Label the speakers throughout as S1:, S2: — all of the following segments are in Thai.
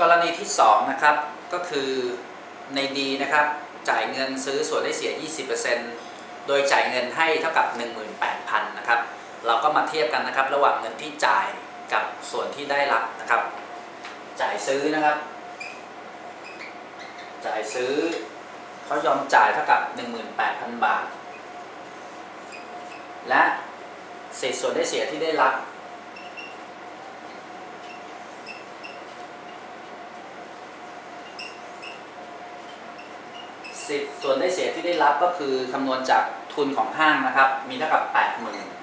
S1: กรณีที่2นะครับก็คือในดีนะครับจ่ายเงินซื้อส่วนได้เสีย 20%โดยจ่ายเงินให้เท่ากับ 18,000นะครับเราก็มาเทียบกันนะครับ ระหว่างเงินที่จ่ายกับส่วนที่ได้รับนะครับ จ่ายซื้อนะครับ จ่ายซื้อเขายอมจ่ายเท่ากับ 18,000 บาท และเศษส่วนได้เสียที่ได้รับ สิทธิ์ส่วนได้เสียที่ได้รับก็คือคำนวณจากทุนของห้างนะครับ มีเท่ากับ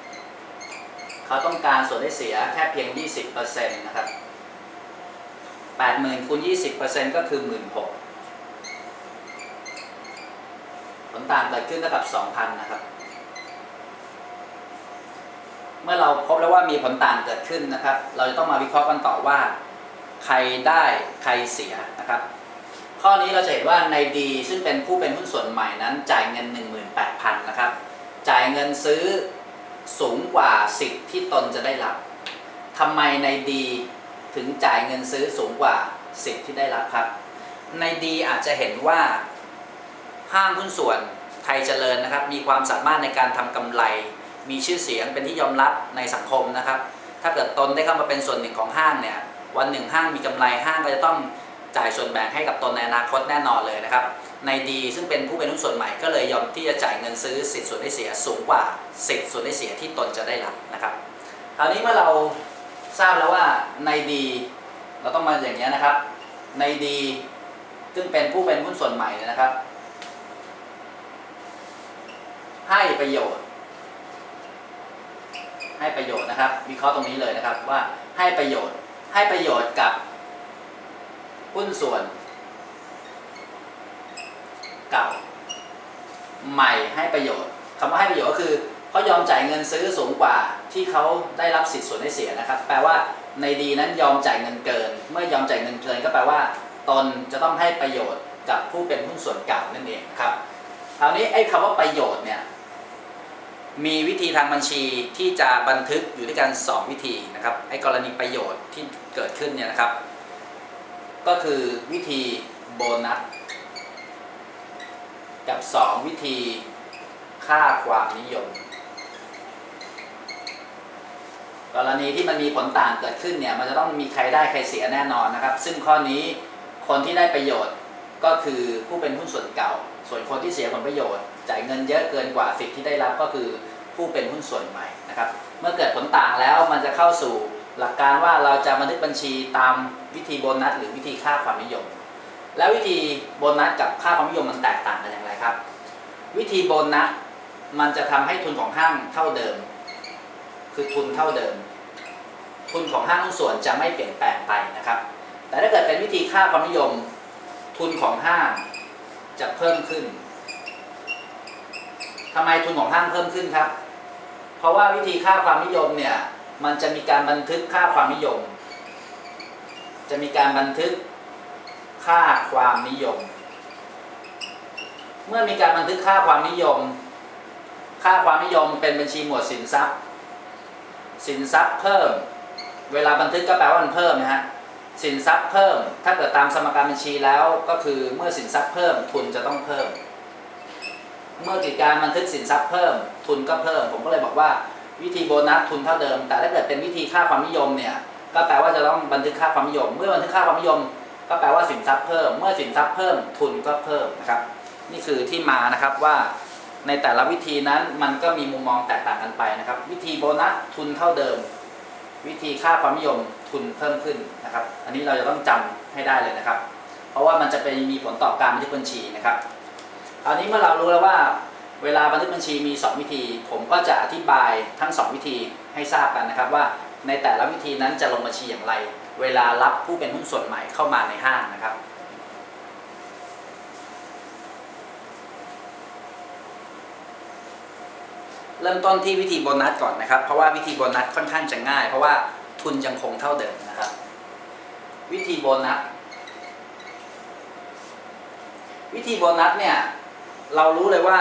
S1: 80,000เขาต้องการส่วนได้เสียแค่เพียง 20%นะครับ80,000คูณ20%ก็คือ 16,000ผลต่างเกิดขึ้นเท่ากับ 2,000 นะครับ เมื่อเราพบแล้วว่ามีผลต่างเกิดขึ้นนะครับ เราจะต้องมาวิเคราะห์กันต่อว่า ใครได้ใครเสียนะครับ ข้อนี้เราจะเห็นว่าในดีซึ่งเป็นผู้เป็นหุ้นส่วนใหม่นั้น จ่ายเงิน 18,000นะครับ จ่ายเงินซื้อสูงกว่าสิทธิ์ที่ตนจะได้รับทำไมในดีถึงจ่ายเงินซื้อสูงกว่าสิทธิ์ที่ได้รับครับ ในดีอาจจะเห็นว่าห้างหุ้นส่วนไทยเจริญนะครับ มีความสามารถในการทำกำไร มีชื่อเสียงเป็นที่ยอมรับในสังคมนะครับ ถ้าเกิดตนได้เข้ามาเป็นส่วนหนึ่งของห้างเนี่ยวันหนึ่งห้างมีกำไรห้างก็จะต้อง จ่ายส่วนแบ่งให้กับตนในอนาคตแน่นอนเลยนะครับในดีซึ่งเป็นผู้เป็นหุ้นส่วนใหม่ก็เลยยอมที่จะจ่ายเงินซื้อสิทธิ์ส่วนได้เสียสูงกว่าสิทธิ์ส่วนได้เสียที่ตนจะได้รับนะครับคราวนี้เมื่อเราทราบแล้วว่าในดีเราต้องมาอย่างนี้นะครับ ในดีซึ่งเป็นผู้เป็นหุ้นส่วนใหม่นะครับ ให้ประโยชน์ ให้ประโยชน์นะครับ วิเคราะห์ตรงนี้เลยนะครับว่าให้ประโยชน์ให้ประโยชน์กับ หุ้นส่วน เก่า ใหม่ให้ประโยชน์คำว่าให้ประโยชน์ก็คือเขายอมจ่ายเงินซื้อสูงกว่าที่เขาได้รับสิทธิ์ส่วนได้เสียนะครับ แปลว่าในดีนั้นยอมจ่ายเงินเกิน เมื่อยอมจ่ายเงินเกิน ก็แปลว่าตนจะต้องให้ประโยชน์กับผู้เป็นหุ้นส่วนเก่านั่นเองครับคราวนี้ไอ้คำว่าประโยชน์เนี่ยมีวิธีทางบัญชีที่จะบันทึกอยู่ด้วยกันสองวิธีนะครับไอ้กรณีประโยชน์ที่เกิดขึ้นเนี่ยนะครับ ก็คือวิธีโบนัส กับ 2 วิธีค่าความนิยม กรณีที่มันมีผลต่างเกิดขึ้นเนี่ย มันจะต้องมีใครได้ใครเสียแน่นอนนะครับ ซึ่งข้อนี้คนที่ได้ประโยชน์ก็คือผู้เป็นหุ้นส่วนเก่า ส่วนคนที่เสียผลประโยชน์ จ่ายเงินเยอะเกินกว่าสิทธิ์ที่ได้รับก็คือผู้เป็นหุ้นส่วนใหม่นะครับ เมื่อเกิดผลต่างแล้วมันจะเข้าสู่ หลักการว่าเราจะบันทึกบัญชีตามวิธีโบนัสหรือวิธีค่าความนิยม แล้ววิธีโบนัสกับค่าความนิยมมันแตกต่างกันอย่างไรครับ วิธีโบนัสมันจะทำให้ทุนของห้างเท่าเดิม คือทุนเท่าเดิม ทุนของห้างหุ้นส่วนจะไม่เปลี่ยนแปลงไปนะครับ แต่ถ้าเกิดเป็นวิธีค่าความนิยม ทุนของห้างจะเพิ่มขึ้นทำไมทุนของห้างเพิ่มขึ้นครับ เพราะว่าวิธีค่าความนิยมเนี่ย มันจะมีการบันทึกค่าความนิยม จะมีการบันทึกค่าความนิยม เมื่อมีการบันทึกค่าความนิยม ค่าความนิยมเป็นบัญชีหมวดสินทรัพย์ สินทรัพย์เพิ่ม เวลาบันทึกก็แปลว่ามันเพิ่มนะฮะ สินทรัพย์เพิ่ม ถ้าเกิดตามสมการบัญชีแล้วก็คือเมื่อสินทรัพย์เพิ่มทุนจะต้องเพิ่ม เมื่อกิจการบันทึกสินทรัพย์เพิ่ม ทุนก็เพิ่ม ผมก็เลยบอกว่า วิธีโบนัสทุนเท่าเดิม แต่ถ้าเกิดเป็นวิธีค่าความนิยมเนี่ยก็แปลว่าจะต้องบันทึกค่าความนิยม เมื่อบันทึกค่าความนิยม ก็แปลว่าสินทรัพย์เพิ่ม เมื่อสินทรัพย์เพิ่มทุนก็เพิ่มนะครับ นี่คือที่มานะครับว่าในแต่ละวิธีนั้นมันก็มีมุมมองแตกต่างกันไปนะครับ วิธีโบนัสทุนเท่าเดิม วิธีค่าความนิยมทุนเพิ่มขึ้นนะครับ อันนี้เราจะต้องจำให้ได้เลยนะครับ เพราะว่ามันจะไปมีผลต่อการบันทึกบัญชีนะครับคราวนี้เมื่อเรารู้แล้วว่า เวลาบันทึกบัญชีมี 2 วิธี ผมก็จะอธิบายทั้ง 2 วิธีให้ทราบกันนะครับว่าในแต่ละวิธีนั้นจะลงบัญชีอย่างไร เวลารับผู้เป็นหุ้นส่วนใหม่เข้ามาในห้างนะครับ เริ่มต้นที่วิธีโบนัสก่อนนะครับ เพราะว่าวิธีโบนัสค่อนข้างจะง่าย เพราะว่าทุนยังคงเท่าเดิมนะครับ วิธีโบนัสวิธีโบนัสเนี่ยเรารู้เลยว่า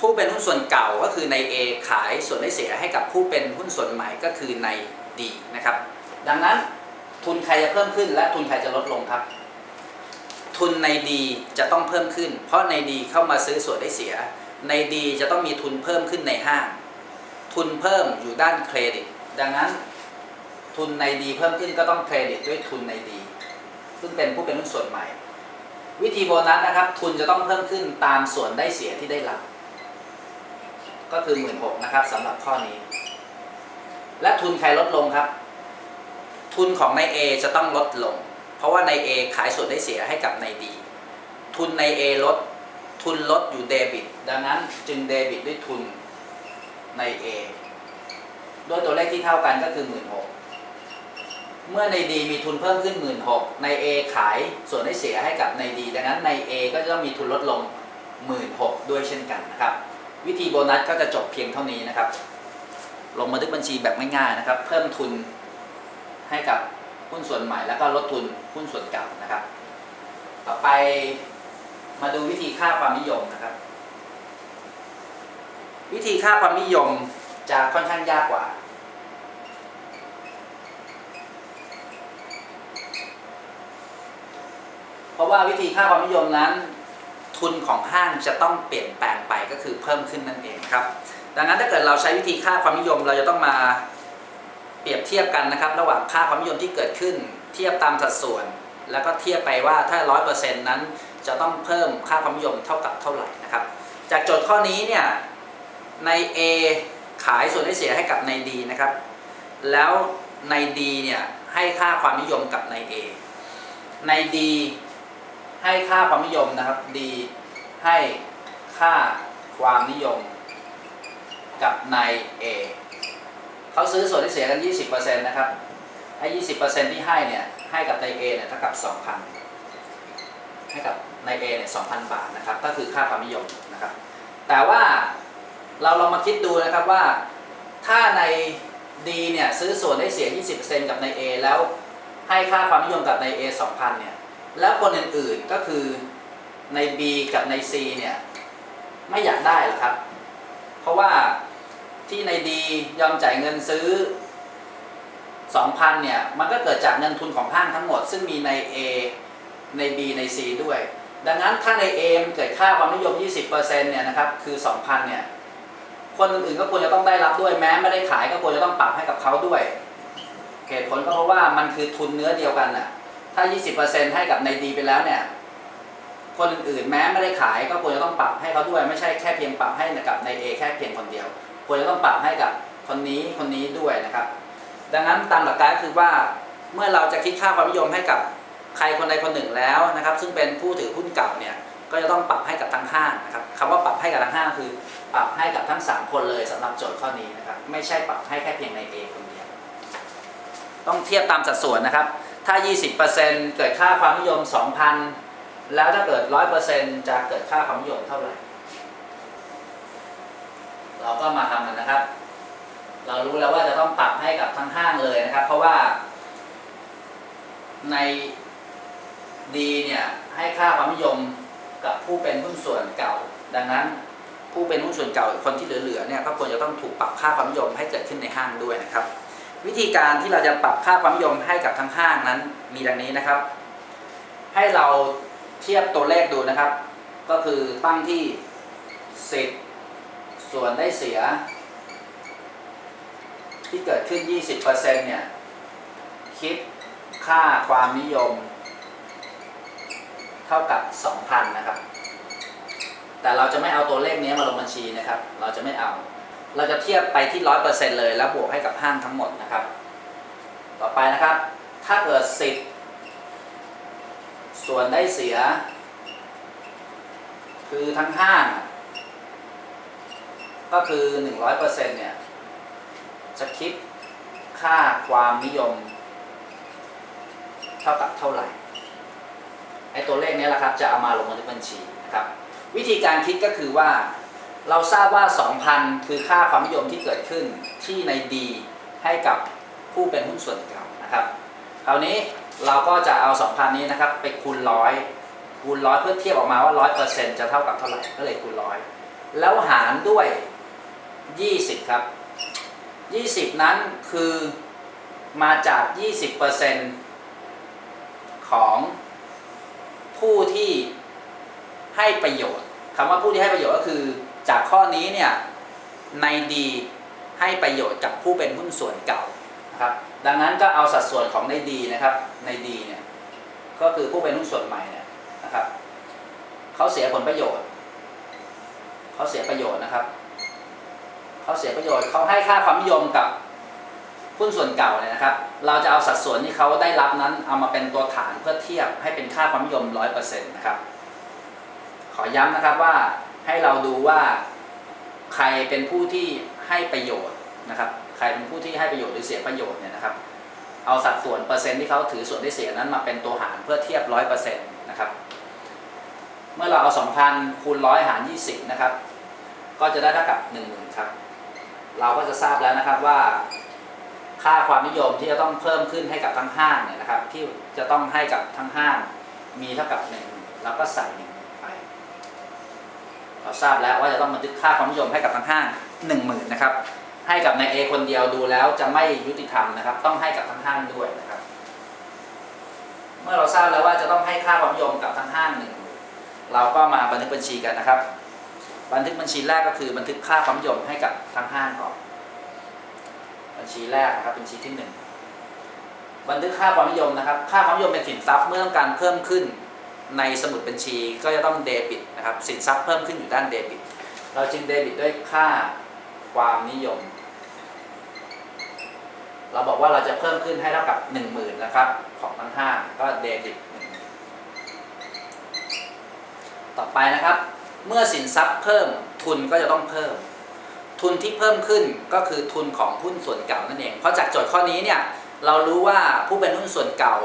S1: ผู้เป็นหุ้นส่วนเก่าก็คือใน A ขายส่วนได้เสียให้กับผู้เป็นหุ้นส่วนใหม่ก็คือใน D นะครับ ดังนั้นทุนใครจะเพิ่มขึ้นและทุนใครจะลดลงครับ ทุนในดีจะต้องเพิ่มขึ้น เพราะในดีเข้ามาซื้อส่วนได้เสีย ในดีจะต้องมีทุนเพิ่มขึ้นในห้างทุนเพิ่มอยู่ด้านเครดิต ดังนั้น ทุนในดีเพิ่มขึ้นก็ต้องเครดิตด้วยทุนในดี ซึ่งเป็นผู้เป็นหุ้นส่วนใหม่ วิธีโบนัสนะครับ ทุนจะต้องเพิ่มขึ้นตามส่วนได้เสียที่ได้รับ ก็คือ 1 6ื่นนะครับสำหรับข้อนี้ และทุนใครลดลงครับ ทุนของใน A จะต้องลดลง เพราะว่าใน A ขายส่วนได้เสียให้กับใน D ทุนใน A ลด ทุนลดอยู่เดบิต ดังนั้นจึงเดบิตด้วยทุนใน A ด้วยตัวเลขที่เท่ากันก็คือ1 6ื่นเมื่อใน D มีทุนเพิ่มขึ้น 1 6ื่นใน A ขายส่วนได้เสียให้กับใน D ดังนั้นใน A ก็จะต้องมีทุนลดลง 1 6ื่นด้วยเช่นกันนะครับ วิธีโบนัสก็จะจบเพียงเท่านี้นะครับ ลงบันทึกบัญชีแบบง่ายๆนะครับ เพิ่มทุนให้กับหุ้นส่วนใหม่แล้วก็ลดทุนหุ้นส่วนเก่านะครับ ต่อไปมาดูวิธีค่าความนิยมนะครับ วิธีค่าความนิยมจะค่อนข้างยากกว่า เพราะว่าวิธีค่าความนิยมนั้น ทุนของห้างจะต้องเปลี่ยนแปลงไปก็คือเพิ่มขึ้นนั่นเองครับ ดังนั้นถ้าเกิดเราใช้วิธีค่าความนิยมเราจะต้องมาเปรียบเทียบกันนะครับ ระหว่างค่าความนิยมที่เกิดขึ้น เทียบตามสัดส่วน แล้วก็เทียบไปว่าถ้า 100%นั้นจะต้องเพิ่มค่าความนิยมเท่ากับเท่าไหร่นะครับ จากโจทย์ข้อนี้เนี่ยใน A ขายส่วนได้เสียให้กับใน D นะครับ แล้วใน D เนี่ยให้ค่าความนิยมกับใน A ใน D ให้ค่าความนิยมนะครับ D ให้ค่าความนิยมกับใน A เขาซื้อส่วนที่เสียกัน 20%นะครับไอ้20%ที่ให้เนี่ยให้กับใน A เนี่ยเท่ากับ 2,000 ให้กับใน A เนี่ย2,000 บาทนะครับ ก็คือค่าความนิยมนะครับ แต่ว่าเราลองมาคิดดูนะครับว่าถ้าใน D เนี่ยซื้อส่วนได้เสีย 20%กับใน A แล้วให้ค่าความนิยมกับใน A 2,000 เนี่ย แล้วคนอื่นๆก็คือใน B กับใน C เนี่ยไม่อยากได้หรอครับ เพราะว่าที่ในดียอมจ่ายเงินซื้อ 2,000เนี่ยมันก็เกิดจากเงินทุนของห้างทั้งหมด ซึ่งมีใน A ใน B ใน C ด้วย ดังนั้นถ้าใน A เกิดค่าความนิยม 20%เนี่ยนะครับคือ2,000เนี่ยคนอื่นๆก็ควรจะต้องได้รับด้วยแม้ไม่ได้ขายก็ควรจะต้องปรับให้กับเขาด้วยเหตุผลก็เพราะว่ามันคือทุนเนื้อเดียวกันน่ะ ถ้า 20%ให้กับในดีไปแล้วเนี่ย คนอื่นๆแม้ไม่ได้ขายก็ควรจะต้องปรับให้เขาด้วยไม่ใช่แค่เพียงปรับให้กับใน A แค่เพียงคนเดียว ควรจะต้องปรับให้กับคนนี้คนนี้ด้วยนะครับ ดังนั้นตามหลักการก็คือว่าเมื่อเราจะคิดค่าความนิยมให้กับใครคนใดคนหนึ่งแล้วนะครับ ซึ่งเป็นผู้ถือหุ้นเก่าเนี่ยก็จะต้องปรับให้กับทั้งห้างนะครับคำว่าปรับให้กับทั้งห้างคือ ปรับให้กับทั้งสามคนเลยสำหรับโจทย์ข้อนี้นะครับไม่ใช่ปรับให้แค่เพียงใน A คนเดียวต้องเทียบตามสัดส่วนนะครับ ถ้า 20%เกิดค่าความนิยม 2,000 แล้วถ้าเกิด 100%จะเกิดค่าความนิยมเท่าไหร่ เราก็มาทำกันนะครับ เรารู้แล้วว่าจะต้องปรับให้กับทั้งห้างเลยนะครับ เพราะว่า ในดีเนี่ยให้ค่าความนิยมกับผู้เป็นหุ้นส่วนเก่า ดังนั้นผู้เป็นหุ้นส่วนเก่าคนที่เหลือๆเนี่ยก็ควรจะต้องถูกปรับค่าความนิยมให้เกิดขึ้นในห้างด้วยนะครับ วิธีการที่เราจะปรับค่าความนิยมให้กับทั้งห้างนั้นมีดังนี้นะครับ ให้เราเทียบตัวเลขดูนะครับ ก็คือตั้งที่สิบส่วนได้เสีย ที่เกิดขึ้น 20%เนี่ยคิดค่าความนิยม เท่ากับ 2,000 นะครับ แต่เราจะไม่เอาตัวเลขนี้มาลงบัญชีนะครับ เราจะไม่เอา เราจะเทียบไปที่100%เปอร์เซ็นเลยแล้วบวกให้กับห้างทั้งหมดนะครับ ต่อไปนะครับ ถ้าเกิด10ส่วนได้เสีย คือทั้งห้าง ก็คือหนึ่งร้อยเนี่ย จะคิดค่าความนิยม เท่ากับเท่าไหร่ไอ้ตัวเลขนี้แหละครับ จะเอามาลงบันทึกบัญชีนะครับ วิธีการคิดก็คือว่า เราทราบว่า 2,000 คือค่าความนิยมที่เกิดขึ้นที่ในดีให้กับผู้เป็นหุ้นส่วนเก่านะครับคราวนี้เราก็จะเอา 2,000 นี้นะครับไปคูณร้อยคูณร้อยเพื่อเทียบออกมาว่า 100%จะเท่ากับเท่าไหร่ก็เลยคูณร้อยแล้วหารด้วย 20 ครับ 20 นั้นคือมาจาก 20%ของผู้ที่ให้ประโยชน์คำว่าผู้ที่ให้ประโยชน์ก็คือ จากข้อนี้เนี่ยในดีให้ประโยชน์กับผู้เป็นหุ้นส่วนเก่านะครับดังนั้นก็เอาสัดส่วนของในดีนะครับในดีเนี่ยก็คือผู้เป็นหุ้นส่วนใหม่เนี่ยนะครับเขาเสียผลประโยชน์เขาเสียประโยชน์นะครับเขาเสียประโยชน์เขาให้ค่าความนิยมกับหุ้นส่วนเก่าเนี่ยนะครับ เราจะเอาสัดส่วนที่เขาได้รับนั้นเอามาเป็นตัวฐานเพื่อเทียบให้เป็นค่าความนิยมร้อยเปอร์เซ็นต์นะครับขอย้ำนะครับว่า ให้เราดูว่าใครเป็นผู้ที่ให้ประโยชน์นะครับ ใครเป็นผู้ที่ให้ประโยชน์หรือเสียประโยชน์เนี่ยนะครับ เอาสัดส่วนเปอร์เซ็นต์ที่เขาถือส่วนได้เสียนั้นมาเป็นตัวหารเพื่อเทียบร้อยเปอร์เซ็นต์นะครับ เมื่อเราเอา 2,000คูณร้อยหาร 20 นะครับ ก็จะได้เท่ากับ10,000ครับ เราก็จะทราบแล้วนะครับว่าค่าความนิยมที่จะต้องเพิ่มขึ้นให้กับทั้งห้างเนี่ยนะครับ ที่จะต้องให้กับทั้งห้างมีเท่ากับ1แล้วก็ใส่1 เราทราบแล้วว่าจะต้องบันทึกค่าความนิยมให้กับทั้งห้าง10,000นะครับ ให้กับนายเอคนเดียวดูแล้วจะไม่ยุติธรรมนะครับ ต้องให้กับทั้งห้างด้วยนะครับ เมื่อเราทราบแล้วว่าจะต้องให้ค่าความนิยมกับทั้งห้างหนึ่งเราก็มาบันทึกบัญชีกันนะครับ บันทึกบัญชีแรกก็คือบันทึกค่าความนิยมให้กับทั้งห้างก่อนบัญชีแรกนะครับบัญชีที่หนึ่งบันทึกค่าความนิยมนะครับ ค่าความนิยมเป็นสินทรัพย์เมื่อต้องการเพิ่มขึ้น ในสมุดบัญชีก็จะต้องเดบิตนะครับสินทรัพย์เพิ่มขึ้นอยู่ด้านเดบิต เราจึงเดบิตด้วยค่าความนิยม เราบอกว่าเราจะเพิ่มขึ้นให้เท่ากับ 1 0,000นะครับของทั้งห้างก็เดบิตต่อไปนะครับ เมื่อสินทรัพย์เพิ่มทุนก็จะต้องเพิ่ม ทุนที่เพิ่มขึ้นก็คือทุนของหุ้นส่วนเก่านั่นเองเพราะจากโจทย์ข้อนี้เนี่ยเรารู้ว่าผู้เป็นหุ้นส่วนเก่า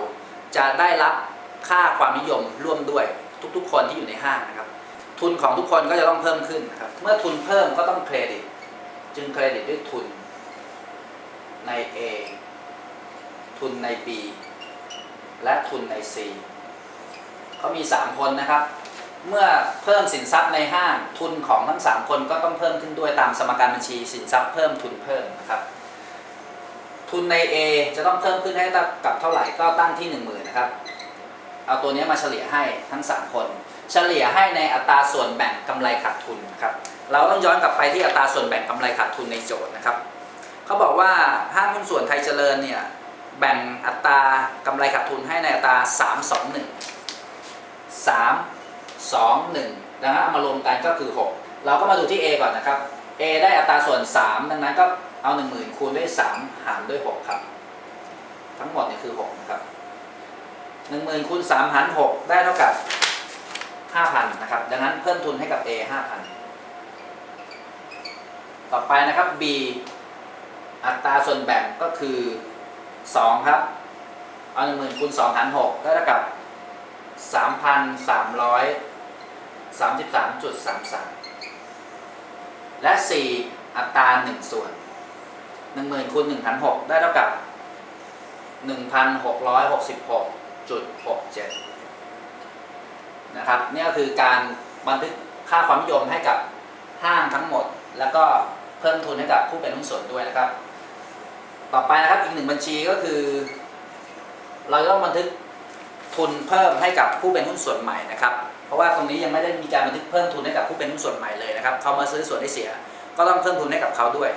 S1: จะได้รับ ค่าความนิยมร่วมด้วยทุกๆ คนที่อยู่ในห้างนะครับ ทุนของทุกคนก็จะต้องเพิ่มขึ้นนะครับเมื่อทุนเพิ่มก็ต้องเครดิต จึงเครดิตด้วยทุนใน A ทุนใน B และทุนใน C เขามี 3 คนนะครับ เมื่อเพิ่มสินทรัพย์ในห้างทุนของทั้ง 3 คนก็ต้องเพิ่มขึ้นด้วยตามสมการบัญชีสินทรัพย์เพิ่มทุนเพิ่มนะครับทุนใน A จะต้องเพิ่มขึ้นให้กับเท่าไหร่ก็ตั้งที่ 1 0,000นะครับ เอาตัวนี้มาเฉลี่ยให้ทั้ง 3 คน เฉลี่ยให้ในอัตราส่วนแบ่งกำไรขาดทุนนะครับเราต้องย้อนกลับไปที่อัตราส่วนแบ่งกำไรขาดทุนในโจทย์นะครับเขาบอกว่าห้างหุ้นส่วนไทยเจริญเนี่ยแบ่งอัตรากำไรขาดทุนให้ในอัตรา 3 2 1 3 2 1ดังนั้นเอามารวมกันก็คือ 6 เราก็มาดูที่ A ก่อนนะครับ A ได้อัตราส่วน 3 ดังนั้นก็เอา 10,000 คูณด้วย 3 หารด้วย 6 ครับ ทั้งหมดเนี่ยคือ 6 นะครับ 10,000คูณ3หาร6ได้เท่ากับ5,000นนะครับ ดังนั้นเพิ่มทุนให้กับ A 5,000ต่อไปนะครับ B อัตราส่วนแบ่งก็คือ2ครับเอา1 0,000คูณ2หาร6ได้เท่ากับ3,333.33และ 4 อัตรา 1 ส่วน 10,000คูณ1หาร6ได้เท่ากับ 1,666.67 นะครับนี่ก็คือการบันทึกค่าความนิยมให้กับห้างทั้งหมด แล้วก็เพิ่มทุนให้กับผู้เป็นหุ้นส่วนด้วยนะครับ ต่อไปนะครับอีกหนึ่งบัญชีก็คือ เราจะต้องบันทึกทุนเพิ่มให้กับผู้เป็นหุ้นส่วนใหม่นะครับ เพราะว่าตรงนี้ยังไม่ได้มีการบันทึกเพิ่มทุนให้กับผู้เป็นหุ้นส่วนใหม่เลยนะครับเขามาซื้อส่วนได้เสีย ก็ต้องเพิ่มทุนให้กับเขาด้วย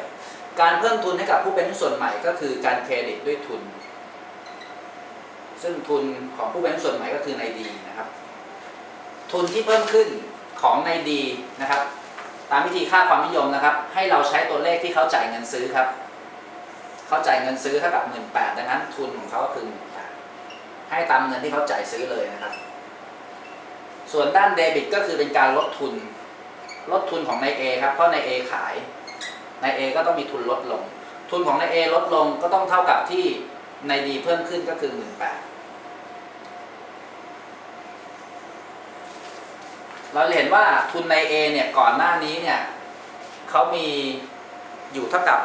S1: การเพิ่มทุนให้กับผู้เป็นหุ้นส่วนใหม่ ก็คือการเครดิตด้วยทุน ซึ่งทุนของผู้เป็นหุ้นส่วนใหม่ก็คือในดีนะครับ ทุนที่เพิ่มขึ้นของในดีนะครับ ตามวิธีค่าความนิยมนะครับ ให้เราใช้ตัวเลขที่เขาจ่ายเงินซื้อครับ เขาจ่ายเงินซื้อเท่ากับหมื่นแปดดังนั้นทุนของเขาก็คือหมื่นแปดให้ตามเงินที่เขาจ่ายซื้อเลยนะครับ ส่วนด้านเดบิตก็คือเป็นการลดทุน ลดทุนของนายเอครับ เพราะนายเอขายนายเอก็ต้องมีทุนลดลง ทุนของนายเอลดลงก็ต้องเท่ากับที่นายดีเพิ่มขึ้นก็คือหมื่นแปด เราเห็นว่าทุนใน A เนี่ยก่อนหน้านี้เนี่ยเขามีอยู่เท่ากับ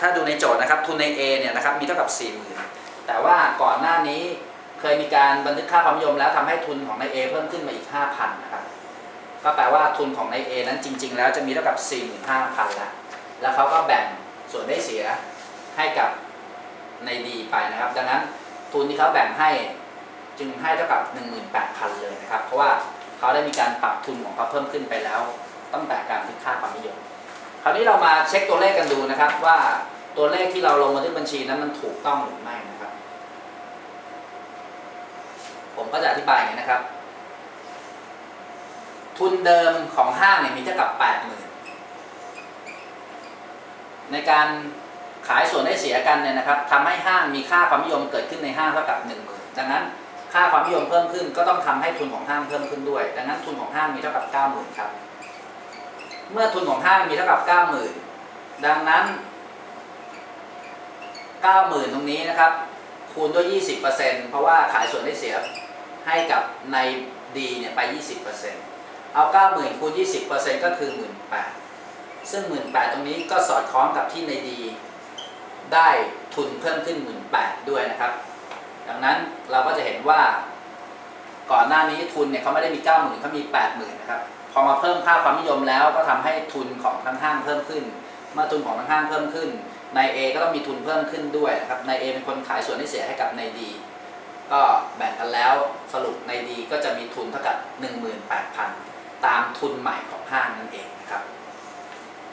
S1: ถ้าดูในโจทย์นะครับทุนใน A เนี่ยนะครับมีเท่ากับ 40,000 แต่ว่าก่อนหน้านี้เคยมีการบันทึกค่าความนิยมแล้วทำให้ทุนของใน A เพิ่มขึ้นมาอีก 5,000 นะครับ ก็แปลว่าทุนของใน A นั้นจริง ๆ แล้วจะมีเท่ากับ 45,000แล้วแล้วเขาก็แบ่งส่วนได้เสียให้กับใน D ไปนะครับ ดังนั้นทุนที่เขาแบ่งให้จึงให้เท่ากับ 18,000 เลยนะครับ เพราะว่า เขาได้มีการปรับทุนของเขาเพิ่มขึ้นไปแล้วตั้งแต่การบันทึกค่าความนิยมคราวนี้เรามาเช็คตัวเลขกันดูนะครับ ว่าตัวเลขที่เราลงบันทึกบัญชีนั้นมันถูกต้องหรือไม่นะครับ ผมก็จะอธิบายอย่างนี้นะครับ ทุนเดิมของห้างเนี่ยมีเท่ากับ80,000ในการขายส่วนได้เสียกันเนี่ยนะครับทำให้ห้างมีค่าความนิยมเกิดขึ้นในห้างเท่ากับ10,000ดังนั้น ค่าความนิยมเพิ่มขึ้น ก็ต้องทำให้ทุนของห้างเพิ่มขึ้นด้วย ดังนั้นทุนของห้างมีเท่ากับ 90,000ครับ เมื่อทุนของห้างมีเท่ากับ 90,000 ดังนั้น 90,000 ตรงนี้นะครับ คูณด้วย 20%เพราะว่าขายส่วนได้เสียให้กับในดีเนี่ยไป 20%เอา 90,000 คูณ 20%ก็คือ 18,000 ซึ่ง 18,000 ตรงนี้ก็สอดคล้องกับที่ในดี ได้ทุนเพิ่มขึ้น 18,000 ด้วยนะครับ ดังนั้นเราก็จะเห็นว่า ก่อนหน้านี้ทุนเนี่ยเขาไม่ได้มี90,000เขามี80,000นะครับพอมาเพิ่มค่าความนิยมแล้วก็ทำให้ทุนของทั้งห้างเพิ่มขึ้น เมื่อทุนของทั้งห้างเพิ่มขึ้นนาย A ก็ต้องมีทุนเพิ่มขึ้นด้วยนะครับนาย A เป็นคนขายส่วนที่เสียให้กับนาย D ก็แบ่งกันแล้วสรุปนาย D ก็จะมีทุนเท่ากับ 18,000 ตามทุนใหม่ของห้างนั่นเองนะครับ